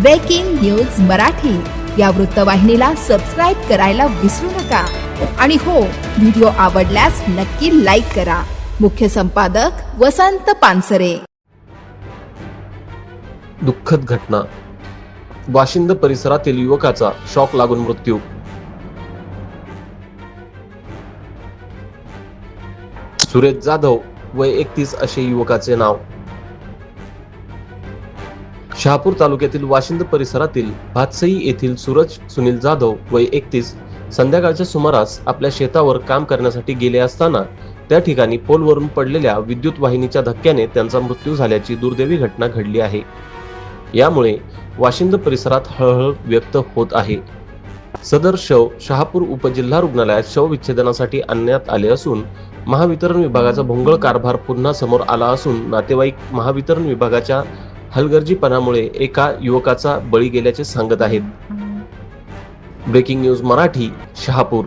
Breaking news Marathi या वृत्तवाहिनीला subscribe करायला विसरू नका. आणि हो व्हिडिओ आवडल्यास नक्की लाईक करा. मुख्य संपादक वसंत पानसरे. दुःखद घटना. वाशिंद परिसरातील युवकाचा शॉक लागून मृत्यू. सुरेश जाधव वय एकतीस असे युवकाचे नाव. शहापूर तालुक्यातील वाशिंद परिसरातील भातसई येथील सूरज सुनील जाधव वय एकतीस संध्याकाळच्या सुमारास आपल्या शेतावर काम करण्यासाठी गेले असताना त्या ठिकाणी पोलवरून पडलेल्या विद्युत वाहिनीच्या धक्क्याने त्यांचा मृत्यू झाल्याची दुर्दैवी घटना घडली आहे. यामुळे वाशिंद परिसरात हळहळ व्यक्त होत आहे. सदर शव शहापूर उपजिल्हा रुग्णालयात शवविच्छेदनासाठी आणण्यात आले असून महावितरण विभागाचा भोंगळ कारभार पुन्हा समोर आला असून नातेवाईक महावितरण विभागाच्या हलगर्जीपणामुळे एका युवकाचा बळी गेल्याचे सांगत आहेत. Breaking news Marathi Shahapur.